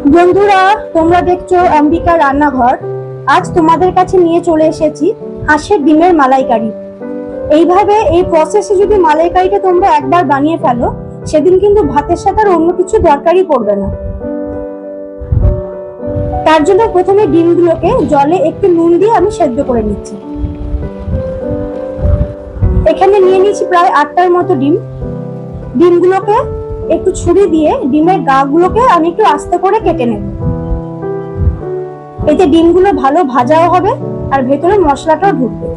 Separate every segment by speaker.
Speaker 1: বন্ধুরা, তোমরা দেখছ অম্বিকা রান্নাঘর। আজ তোমাদের কাছে নিয়ে চলে এসেছি হাঁসের ডিমের মালাইকারি। এইভাবে এই প্রসেসে যদি মালাইকারিটা তোমরা একবার বানিয়ে ফেলো, সেদিন কিন্তু ভাতের সাথে আর অন্য কিছু দরকারই পড়বে না। তার জন্য প্রথমে ডিমগুলোকে জলে একটু নুন দিয়ে আমি সেদ্ধ করে নিচ্ছি। এখানে নিয়ে নিয়েছি প্রায় আটটার মতো ডিম। ডিমগুলোকে একটু ছুরি দিয়ে ডিমের গাগুলোকে আমি একটু আস্তে করে কেটে নেব। এতে ডিমগুলো ভালো ভাজাও হবে আর ভেতরে মশলাটাও ঢুকবে।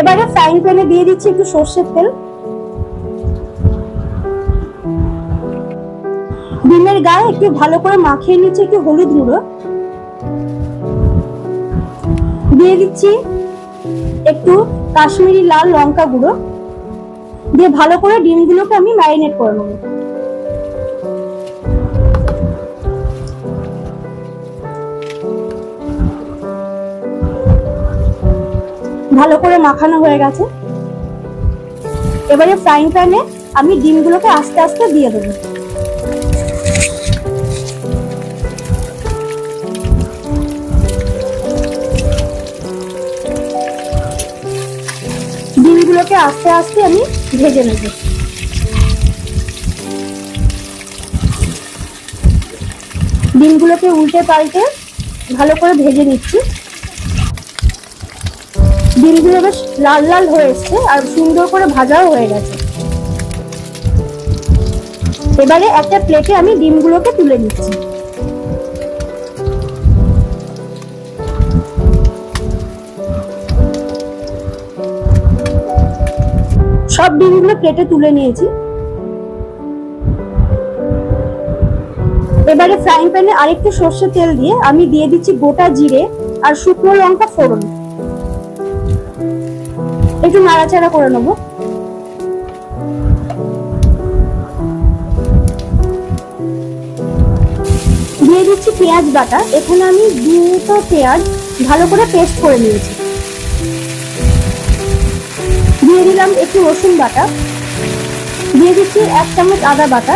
Speaker 1: এবারে ফ্রাইং প্যানে দিয়ে দিচ্ছি একটু সর্ষের তেল। ডিমের গায়ে একটু ভালো করে মাখিয়ে নিচ্ছি একটু হলুদ গুঁড়ো। দিয়ে দিচ্ছি একটু কাশ্মীরি লাল লঙ্কা গুঁড়ো। দিয়ে ভালো করে ডিমগুলোকে আমি ম্যারিনেট করে নেব। ভালো করে মাখানো হয়ে গেছে। এবারে ফ্রাইং প্যানে আমি ডিমগুলোকে আস্তে আস্তে দিয়ে দেবো। ডিমগুলোকে আস্তে আস্তে আমি ভেজে নেব। ডিমগুলোকে উল্টে পাল্টে ভালো করে ভেজে নিচ্ছি। ডিমগুলো বেশ লাল লাল হয়ে এসছে আর সুন্দর করে ভাজাও হয়ে গেছে। এবারে একটা প্লেটে আমি ডিমগুলোকে তুলে নিচ্ছি। সব ডিমগুলো কেটে তুলে নিয়েছি। এবারে ফ্রাইং প্যানে আরেকটু সর্ষের তেল দিয়ে আমি দিয়ে দিচ্ছি গোটা জিরে আর শুকনো লঙ্কা ফোড়ন। একটু নাড়াচাড়া করে নেব। দিয়ে দিচ্ছি পেঁয়াজ বাটা। এখানে আমি দুটো পেঁয়াজ ভালো করে পেস্ট করে নিয়েছি। দিয়ে দিলাম একটু রসুন বাটা। দিয়ে দিচ্ছি এক চামচ আদা বাটা।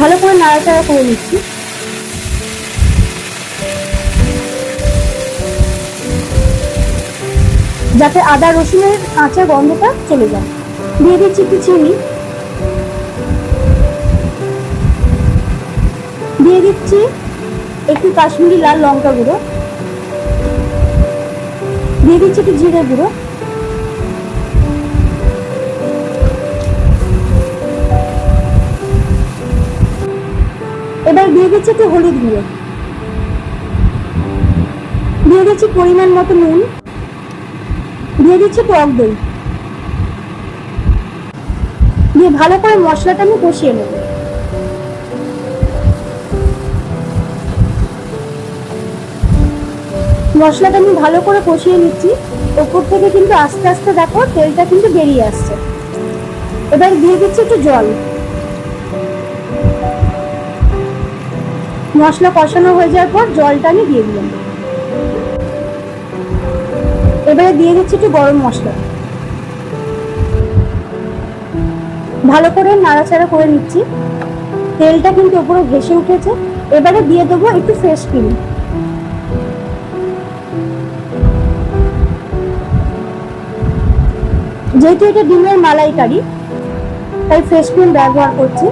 Speaker 1: ভালো করে নাড়াচাড়া করে নিচ্ছি। যাতে আদা রসুনের কাঁচা গন্ধটা চলে যায়। দিয়ে দিচ্ছি একটু চিনি। দিয়ে দিচ্ছি একটু কাশ্মীরি লাল লঙ্কা গুঁড়ো। দিয়ে দিচ্ছি একটু জিরে গুঁড়ো। দিচ্ছি একটু হলুদ গুঁড়ো? দিয়ে দিচ্ছি পরিমাণ মতো নুন? দিয়ে দিচ্ছি টক দই? দিয়ে ভালো করে মশলাটা আমি কষিয়ে নেব। মশলাটা আমি ভালো করে কষিয়ে নিচ্ছি। ওপর থেকে কিন্তু আস্তে আস্তে দেখো তেলটা কিন্তু বেরিয়ে আসছে। এবার দিয়ে দিচ্ছি একটু জল। মশলা কষানো হয়ে যাওয়ার পর জলটা আমি দিয়ে দিলাম। এবারে দিয়ে দিচ্ছি একটু গরম মশলা। ভালো করে নাড়াচাড়া করে নিচ্ছি। তেলটা কিন্তু ওপরে ভেসে উঠেছে। এবারে দিয়ে দেবো একটু ফ্রেশ ক্রিম যেহেতু এটা ডিমের মালাইকারি, তাই ফ্রেশ ক্রিম ব্যবহার করছি।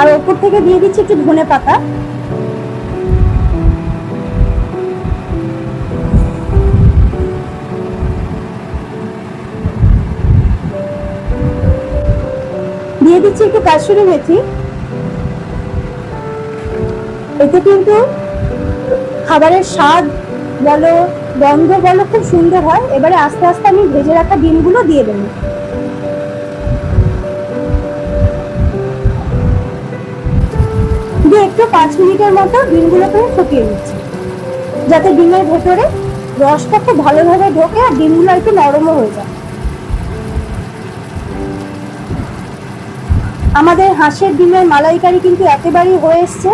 Speaker 1: আর ওপর থেকে দিয়ে দিচ্ছি একটু ধনে পাতা। একটু কাশুরি মেথি এতে কিন্তু খাবারের স্বাদ বলো, গন্ধ বলো, খুব সুন্দর হয়। এবারে আস্তে আস্তে আমি ভেজে রাখা ডিমগুলো দিয়ে দেবো। দিয়ে একটু পাঁচ মিনিটের মতো ডিমগুলোকে ফুটিয়ে নিচ্ছি। যাতে ডিমের ভেতরে রসটা খুব ভালোভাবে ঢোকে আর ডিমগুলো একটু নরমও হয়ে যায়। আমাদের হাঁসের ডিমের মালাইকারি কিন্তু একেবারেই হয়ে এসছে।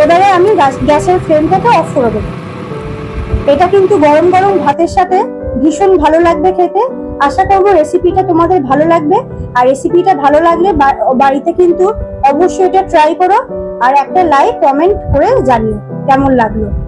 Speaker 1: এবারে আমি গ্যাস- গ্যাসের ফ্লেমটাকে অফ করে দেবো। এটা কিন্তু গরম গরম ভাতের সাথে ভীষণ ভালো লাগবে খেতে। আশা করব রেসিপিটা তোমাদের ভালো লাগবে। আর রেসিপিটা ভালো লাগলে বাড়িতে কিন্তু অবশ্যই এটা ট্রাই করো। আর একটা লাইক কমেন্ট করে জানিও। কেমন লাগল?